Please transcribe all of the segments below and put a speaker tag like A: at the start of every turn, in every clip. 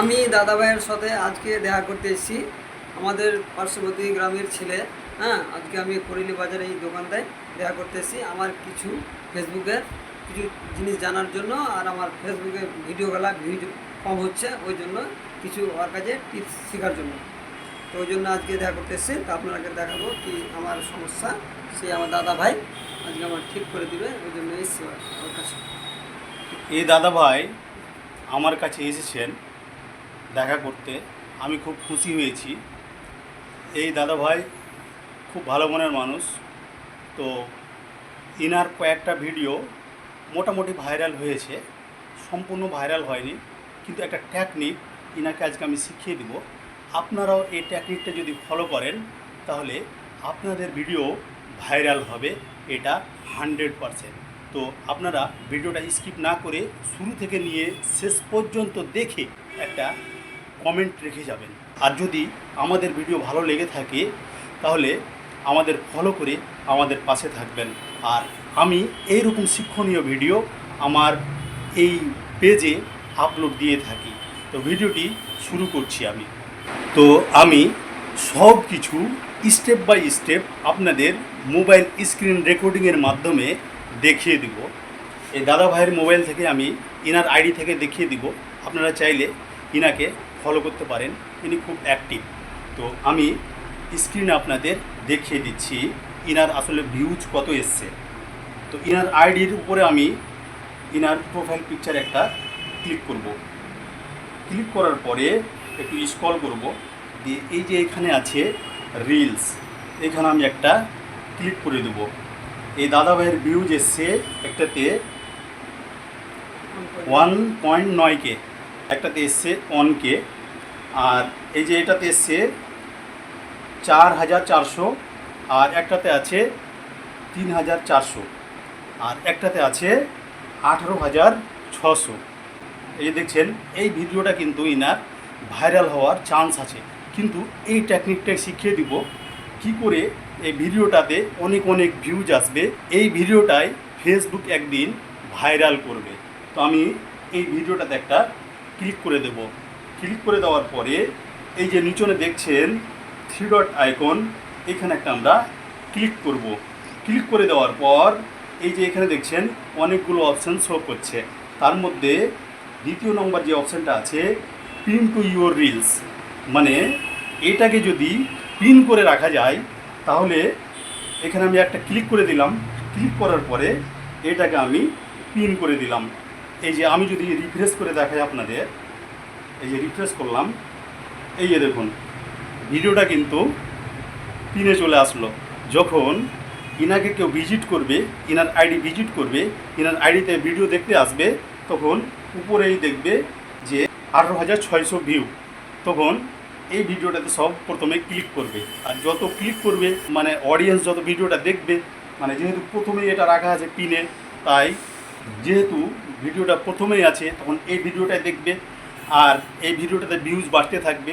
A: আমি দাদা ভাইয়ের সাথে আজকে দেখা করতে এসেছি। আমাদের পার্শ্ববর্তী গ্রামের ছেলে হ্যাঁ আজকে আমি করিলি বাজারে এই দোকান দেয় দেখা করতে এসেছি। আমার কিছু ফেসবুকের কিছু জিনিস জানার জন্য আর আমার ফেসবুকে ভিডিওগুলা ভিউ কম হচ্ছে, ওই জন্য কিছু ওর কাছে টিপস শেখার জন্য। তো ওই জন্য আজকে দেখা করতে এসেছি। তো আপনাকে দেখাবো কি আমার সমস্যা, সে আমার দাদা ভাই আজকে আমার ঠিক করে দিবে, ওই জন্য এসেছি ওর কাছে।
B: এই দাদা ভাই আমার কাছে এসেছেন। দেখা করতে আমি খুব খুশি হয়েছি। এই দাদা ভাই খুব ভালো মনের মানুষ। তো ইনার কয়েকটা ভিডিও মোটামুটি ভাইরাল হয়েছে। সম্পূর্ণ ভাইরাল হয়নি। কিন্তু একটা টেকনিক ইনাকে আজকে আমি শিখিয়ে দিব। আপনারাও এই টেকনিকটা যদি ফলো করেন, তাহলে আপনাদের ভিডিও ভাইরাল হবে। এটা হান্ড্রেড পারসেন্ট। তো আপনারা ভিডিওটা স্কিপ না করে শুরু থেকে নিয়ে শেষ পর্যন্ত দেখে একটা কমেন্ট রেখে যাবেন। আর যদি আমাদের ভিডিও ভালো লেগে থাকে, তাহলে আমাদের ফলো করে আমাদের পাশে থাকবেন। আর আমি এইরকম শিক্ষণীয় ভিডিও আমার এই পেজে আপলোড দিয়ে থাকি। তো ভিডিওটি শুরু করছি আমি। তো আমি সব কিছু স্টেপ বাই স্টেপ আপনাদের মোবাইল স্ক্রিন রেকর্ডিংয়ের মাধ্যমে দেখিয়ে দিব। এই দাদা ভাইয়ের মোবাইল থেকে আমি, ইনার আইডি থেকে দেখিয়ে দিব। আপনারা চাইলে ইনাকে ফলো করতে পারেন ইনি খুব অ্যাক্টিভ তো আমি স্ক্রিনে আপনাদের দেখিয়ে দিচ্ছি, ইনার আসলে ভিউজ কত এসছে। তো ইনার আইডির উপরে আমি ইনার প্রোফাইল পিকচার একটা ক্লিক করব। ক্লিক করার পরে একটু স্ক্রল করব, দিয়ে এই যে এখানে আছে রিলস এখানে আমি একটা ক্লিক করে দেব। এই দাদাভাইয়ের ভিউজ এসছে একটাতে ওয়ান পয়েন্ট নয় কে একটাতে এসছে ওয়ান কে আর এই যে এটাতে এসছে চার হাজার চারশো, আর একটাতে আছে তিন হাজার চারশো, আর একটাতে আছে আঠেরো হাজার ছশো। এই যে দেখছেন, এই ভিডিওটা কিন্তু ইনার ভাইরাল হওয়ার চান্স আছে। কিন্তু এই টেকনিকটা শিখিয়ে দিব, কি করে এই ভিডিওটাতে অনেক অনেক ভিউজ আসবে, এই ভিডিওটাই ফেসবুক একদিন ভাইরাল করবে। তো আমি এই ভিডিওটাতে একটা ক্লিক করে দেব। ক্লিক করে দেওয়ার পরে এই যে নিচনে দেখছেন থ্রি ডট আইকন এখানে একটা আমরা ক্লিক করব। ক্লিক করে দেওয়ার পর এই যে এখানে দেখছেন অনেকগুলো অপশান শো করছে। তার মধ্যে দ্বিতীয় নম্বর যে অপশানটা আছে পিন টু ইউর রিলস মানে এটাকে যদি পিন করে রাখা যায়, তাহলে এখানে আমি একটা ক্লিক করে দিলাম। ক্লিক করার পরে এটাকে আমি পিন করে দিলাম। এই যে আমি যদি রিফ্রেশ করে দেখাই আপনাদের, এই যে রিফ্রেশ করলাম, এই যে দেখুন, ভিডিওটা কিন্তু পিনে চলে আসলো। যখন ইনাকে কেউ ভিজিট করবে, ইনার আইডি ভিজিট করবে, ইনার আইডিতে ভিডিও দেখতে আসবে, তখন উপরেই দেখবে যে আঠারো হাজার ছয়শো ভিউ তখন এই ভিডিওটাতে সব প্রথমে ক্লিক করবে। আর যত ক্লিক করবে মানে অডিয়েন্স যত ভিডিওটা দেখবে মানে যেহেতু প্রথমেই এটা রাখা আছে পিনে, তাই যেহেতু ভিডিওটা প্রথমেই আছে, তখন এই ভিডিওটাই দেখবে। আর এই ভিডিওটাতে ভিউজ বাড়তে থাকবে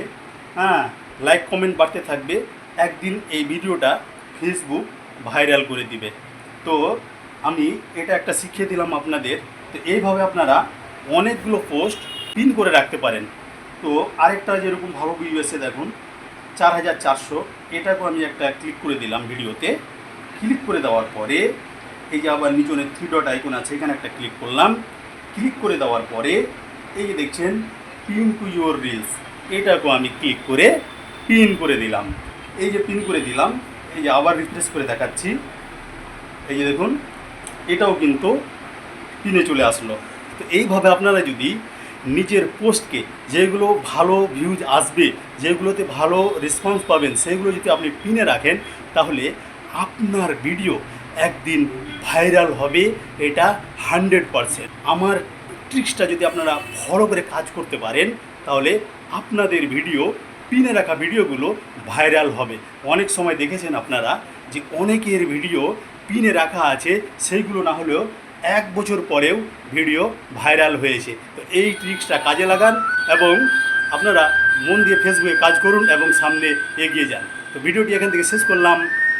B: হ্যাঁ লাইক কমেন্ট বাড়তে থাকবে। একদিন এই ভিডিওটা ফেসবুক ভাইরাল করে দিবে। তো আমি এটা একটা শিখিয়ে দিলাম আপনাদের। তো এইভাবে আপনারা অনেকগুলো পোস্ট পিন করে রাখতে পারেন। তো আরেকটা যেরকম ভালো ভিউ এসে দেখুন, চার হাজার চারশো। এটাকেও আমি একটা ক্লিক করে দিলাম ভিডিওতে। ক্লিক করে দেওয়ার পরে এই যে আবার নিচনে থ্রি ডট আইকন আছে, এখানে একটা ক্লিক করলাম। ক্লিক করে দেওয়ার পরে এই যে দেখছেন পিন টু ইউর রিলস এটাকেও আমি ক্লিক করে পিন করে দিলাম। এই যে পিন করে দিলাম, এই যে আবার রিফ্রেশ করে দেখাচ্ছি। এই যে দেখুন, এটাও কিন্তু পিনে চলে আসলো। তো এইভাবে আপনারা যদি নিজের পোস্টকে যেগুলো ভালো ভিউজ আসবে, যেগুলোতে ভালো রেসপন্স পাবেন, সেগুলো যদি আপনি পিনে রাখেন, তাহলে আপনার ভিডিও একদিন ভাইরাল হবে, এটা হান্ড্রেড পারসেন্ট আমার ট্রিক্সটা যদি আপনারা ফলো করে কাজ করতে পারেন, তাহলে আপনাদের ভিডিও পিনে রাখা ভিডিওগুলো ভাইরাল হবে। অনেক সময় দেখেছেন আপনারা যে অনেকের ভিডিও পিনে রাখা আছে, সেইগুলো না হলেও এক বছর পরেও ভিডিও ভাইরাল হয়েছে। তো এই ট্রিক্সটা কাজে লাগান এবং আপনারা মন দিয়ে ফেসবুকে কাজ করুন এবং সামনে এগিয়ে যান। তো ভিডিওটি এখান থেকে শেষ করলাম।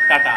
B: টাটা।